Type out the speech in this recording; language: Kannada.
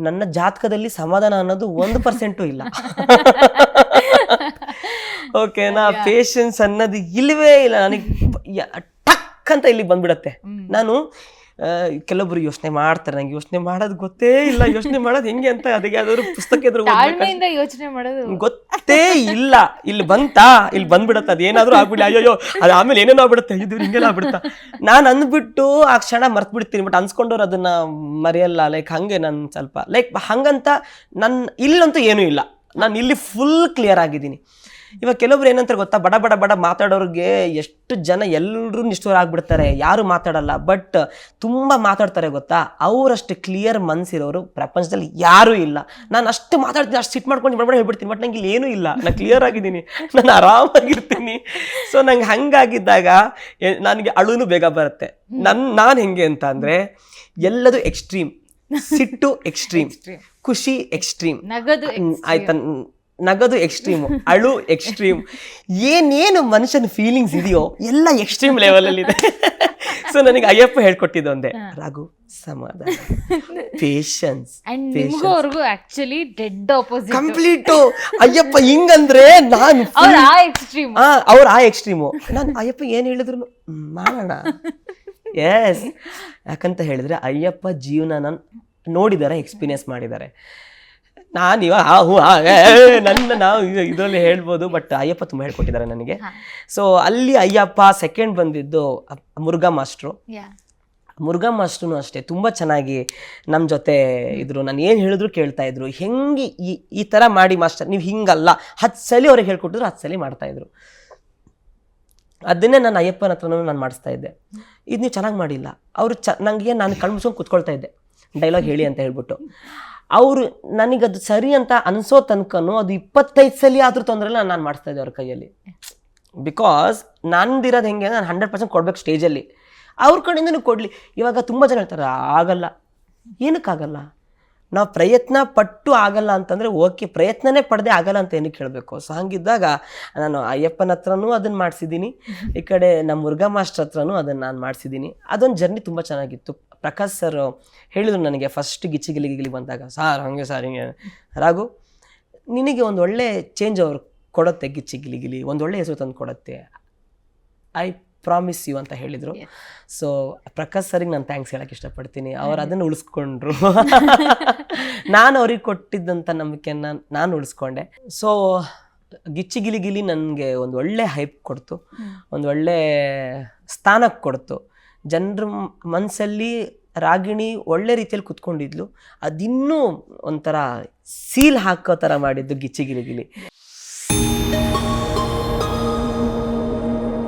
ನನ್ನ ಜಾತಕದಲ್ಲಿ ಸಮಾಧಾನ ಅನ್ನೋದು ಒಂದು ಪರ್ಸೆಂಟು ಇಲ್ಲ. ಓಕೆನಾ? ಪೇಷನ್ಸ್ ಅನ್ನೋದು ಇಲ್ಲವೇ ಇಲ್ಲ. ನನಗೆ ಟಕ್ ಅಂತ ಇಲ್ಲಿ ಬಂದ್ಬಿಡತ್ತೆ. ನಾನು ಕೆಲವೊಬ್ರು ಯೋಚನೆ ಮಾಡ್ತಾರೆ. ನಂಗೆ ಯೋಚನೆ ಮಾಡೋದು ಗೊತ್ತೇ ಇಲ್ಲ. ಯೋಚನೆ ಮಾಡೋದು ಹೆಂಗೆ ಅಂತ ಅದಕ್ಕೆ ಯಾವ್ದಾದ್ರು ಪುಸ್ತಕ ಎದುರು ತಾಳ್ಮೆಯಿಂದ ಯೋಚನೆ ಮಾಡೋದು. ಗೊತ್ತೇ ಇಲ್ಲ. ಇಲ್ಲಿ ಬಂತಾ? ಇಲ್ಲಿ ಬಂದ್ಬಿಡತ್ತೆ. ಅದೇನಾದ್ರೂ ಆಗ್ಬಿಡಿ. ಅಯ್ಯೋ ಅದು ಆಮೇಲೆ ಏನೇನೋ ಆಗ್ಬಿಡುತ್ತೆ. ಇದು ಹಿಂಗೆಲ್ಲ ಆಗ್ಬಿಡುತ್ತಾ? ನಾನು ಅಂದ್ಬಿಟ್ಟು ಆ ಕ್ಷಣ ಮರ್ತ್ ಬಿಡ್ತೀನಿ ಬಟ್ ಅನ್ಸ್ಕೊಂಡವ್ರು ಅದನ್ನ ಮರೆಯಲ್ಲ. ಲೈಕ್ ಹಂಗೆ ನಾನು ಸ್ವಲ್ಪ. ಲೈಕ್ ಹಂಗಂತ ನನ್ನ ಇಲ್ಲಂತೂ ಏನೂ ಇಲ್ಲ. ನಾನು ಇಲ್ಲಿ ಫುಲ್ ಕ್ಲಿಯರ್ ಆಗಿದ್ದೀನಿ. ಇವಾಗ ಕೆಲವೊಬ್ರು ಏನಂತಾರೆ ಗೊತ್ತಾ? ಬಡ ಬಡ ಬಡ ಮಾತಾಡೋರಿಗೆ ಎಷ್ಟು ಜನ ಎಲ್ಲರೂ ನಿಷ್ಠೂರ ಆಗ್ಬಿಡ್ತಾರೆ. ಯಾರು ಮಾತಾಡಲ್ಲ ಬಟ್ ತುಂಬ ಮಾತಾಡ್ತಾರೆ ಗೊತ್ತಾ? ಅವರಷ್ಟು ಕ್ಲಿಯರ್ ಮನ್ಸಿರೋರು ಪ್ರಪಂಚದಲ್ಲಿ ಯಾರೂ ಇಲ್ಲ. ನಾನು ಅಷ್ಟು ಮಾತಾಡ್ತೀನಿ ಅಷ್ಟು ಸಿಟ್ ಮಾಡ್ಕೊಂಡು ಬಡಬಡ ಬಡ ಹೇಳ್ಬಿಡ್ತೀನಿ ಬಟ್ ನಂಗೆ ಇಲ್ಲಿ ಏನೂ ಇಲ್ಲ. ನಾನು ಕ್ಲಿಯರ್ ಆಗಿದ್ದೀನಿ. ನಾನು ಆರಾಮಾಗಿರ್ತೀನಿ. ಸೊ ನಂಗೆ ಹಂಗಾಗಿದ್ದಾಗ ನನಗೆ ಅಳುನು ಬೇಗ ಬರುತ್ತೆ. ನನ್ನ ನಾನು ಹೆಂಗೆ ಅಂತ ಅಂದರೆ ಎಲ್ಲದು ಎಕ್ಸ್ಟ್ರೀಮ್ ಸಿಟ್ಟು ಎಕ್ಸ್ಟ್ರೀಮ್ ಖುಷಿ ಎಕ್ಸ್ಟ್ರೀಮ್ ಆಯ್ತಾ? ನಗದು ಎಕ್ಸ್ಟ್ರೀಮ್ ಅಳು ಎಕ್ಸ್ಟ್ರೀಮ್ ಏನೇನು ಮನುಷ್ಯನ ಫೀಲಿಂಗ್ಸ್ ಇದೆಯೋ ಎಲ್ಲ ಎಕ್ಸ್ಟ್ರೀಮ್ ಲೆವೆಲಲ್ಲಿ ಇದೆ. ಸೊ ನನಗೆ ಅಯ್ಯಪ್ಪ ಹೇಳ್ಕೊಟ್ಟಿದ್ದು ಒಂದೇ. ರಾಘು ಸಮಾಧಾನ. ಪೇಷನ್ಸ್ ನಿಮ್ಗೂ actually dead opposite complete Ayyappa ಹಿಂಗಂದ್ರೆ ನಾನು ಅವ್ರ ಆ ಎಕ್ಸ್ಟ್ರೀಮ್ ಆ ಅವ್ರು ಆ ಎಕ್ಸ್ಟ್ರೀಮು ನಾನು ಅಯ್ಯಪ್ಪ ಏನು ಹೇಳಿದ್ರು? ಮಾಡೋಣ. ಎಸ್ ಯಾಕಂತ ಹೇಳಿದ್ರೆ ಅಯ್ಯಪ್ಪ ಜೀವನನ ನೋಡಿದ್ದಾರೆ ಎಕ್ಸ್ಪೀರಿಯನ್ಸ್ ಮಾಡಿದ್ದಾರೆ ನಾನು ಇವಾಗ ಹಾ ಹೂ ಆ ಏ, ಏ, ನನ್ನ ನಾವು ಇದರಲ್ಲಿ ಹೇಳ್ಬೋದು ಬಟ್ ಅಯ್ಯಪ್ಪ ತುಂಬ ಹೇಳ್ಕೊಟ್ಟಿದ್ದಾರೆ ನನಗೆ. ಸೊ ಅಲ್ಲಿ ಅಯ್ಯಪ್ಪ ಸೆಕೆಂಡ್ ಬಂದಿದ್ದು ಅ- Murugha master. Yeah. Murugha master ಅಷ್ಟೇ ತುಂಬ ಚೆನ್ನಾಗಿ ನಮ್ಮ ಜೊತೆ ಇದ್ರು. ನಾನು ಏನು ಹೇಳಿದ್ರು ಕೇಳ್ತಾ ಇದ್ರು. ಹೆಂಗೆ ಈ ಈ ಥರ ಮಾಡಿ ಮಾಸ್ಟರ್ ನೀವು ಹಿಂಗಲ್ಲ ಹತ್ತು ಸಲ ಅವ್ರಿಗೆ ಹೇಳ್ಕೊಟ್ಟಿದ್ರು ಹತ್ತು ಸಲ ಮಾಡ್ತಾ ಇದ್ರು. ಅದನ್ನೇ ನಾನು ಅಯ್ಯಪ್ಪನ ಹತ್ರನೂ ನಾನು ಮಾಡಿಸ್ತಾ ಇದ್ದೆ. ಇದು ನೀವು ಚೆನ್ನಾಗಿ ಮಾಡಿಲ್ಲ. ಅವರು ಚ ನನಗೆ ನಾನು ಕಣ್ಮುಸ್ಕೊಂಡು ಕೂತ್ಕೊಳ್ತಾ ಇದ್ದೆ. ಡೈಲಾಗ್ ಹೇಳಿ ಅಂತ ಹೇಳ್ಬಿಟ್ಟು. ಅವರು ನನಗದು ಸರಿ ಅಂತ ಅನಿಸೋ ತನಕನೂ ಅದು ಇಪ್ಪತ್ತೈದು ಸಲ ಆದರೂ ತೊಂದರೆ ಇಲ್ಲ ನಾನು ಮಾಡಿಸ್ತಾ ಇದ್ದೆ ಅವ್ರ ಕೈಯಲ್ಲಿ. ಬಿಕಾಸ್ ನಂದಿರೋದು ಹೆಂಗೆ ನಾನು ಹಂಡ್ರೆಡ್ ಪರ್ಸೆಂಟ್ ಕೊಡ್ಬೇಕು ಸ್ಟೇಜಲ್ಲಿ ಅವ್ರ ಕಡೆಯಿಂದನೂ ಕೊಡಲಿ. ಇವಾಗ ತುಂಬ ಜನ ಹೇಳ್ತಾರೆ, ಆಗಲ್ಲ. ಏನಕ್ಕಾಗಲ್ಲ? ನಾವು ಪ್ರಯತ್ನ ಪಟ್ಟು ಆಗಲ್ಲ ಅಂತಂದರೆ ಓಕೆ, ಪ್ರಯತ್ನನೇ ಪಡೆದೇ ಆಗಲ್ಲ ಅಂತ ಏನಕ್ಕೆ ಹೇಳಬೇಕು? ಸೊ ಹಾಗಿದ್ದಾಗ ನಾನು ಅಯ್ಯಪ್ಪನ ಹತ್ರನೂ ಅದನ್ನು ಮಾಡಿಸಿದ್ದೀನಿ. ಈ ಕಡೆ ನಮ್ಮ ಮುರುಘಾ ಮಾಸ್ಟರ್ ಹತ್ರನೂ ಅದನ್ನು ನಾನು ಮಾಡಿಸಿದ್ದೀನಿ. ಅದೊಂದು ಜರ್ನಿ ತುಂಬ ಚೆನ್ನಾಗಿತ್ತು. ಪ್ರಕಾಶ್ ಸರ್ ಹೇಳಿದ್ರು ನನಗೆ ಫಸ್ಟ್ ಗಿಚ್ಚಿ ಗಿಲಿ ಬಂದಾಗ ಸಾರ್ ಹಂಗೆ ಸಾರ್ ಹಿಂಗೆ. ರಾಘು ನಿನಗೆ ಒಂದು ಒಳ್ಳೆ ಚೇಂಜ್ ಅವ್ರು ಕೊಡುತ್ತೆ ಗಿಚ್ಚಿ ಗಿಲಿ ಗಿಲಿ ಒಂದು ಒಳ್ಳೆ ಹೆಸರು ತಂದು ಕೊಡುತ್ತೆ. ಐ ಪ್ರಾಮಿಸ್ ಯು ಅಂತ ಹೇಳಿದರು. ಸೊ ಪ್ರಕಾಶ್ ಸರಿಗೆ ನಾನು ಥ್ಯಾಂಕ್ಸ್ ಹೇಳಕ್ಕೆ ಇಷ್ಟಪಡ್ತೀನಿ. ಅವ್ರು ಅದನ್ನು ಉಳಿಸ್ಕೊಂಡ್ರು. ನಾನು ಅವ್ರಿಗೆ ಕೊಟ್ಟಿದ್ದಂಥ ನಂಬಿಕೆಯನ್ನು ನಾನು ಉಳಿಸ್ಕೊಂಡೆ. ಸೊ ಗಿಚ್ಚಿ ಗಿಲಿ ಗಿಲಿ ನನಗೆ ಒಂದು ಒಳ್ಳೆ ಹೈಪ್ ಕೊಡ್ತು. ಒಂದು ಒಳ್ಳೆ ಸ್ಥಾನಕ್ಕೆ ಕೊಡ್ತು. ಜನರ ಮನಸ್ಸಲ್ಲಿ ರಾಗಿಣಿ ಒಳ್ಳೆ ರೀತಿಯಲ್ಲಿ ಕುತ್ಕೊಂಡಿದ್ಲು. ಅದಿನ್ನೂ ಒಂಥರ ಸೀಲ್ ಹಾಕೋ ಥರ ಮಾಡಿದ್ದು ಗಿಚ್ಚಿ ಗಿಲಿ ಗಿಲಿ.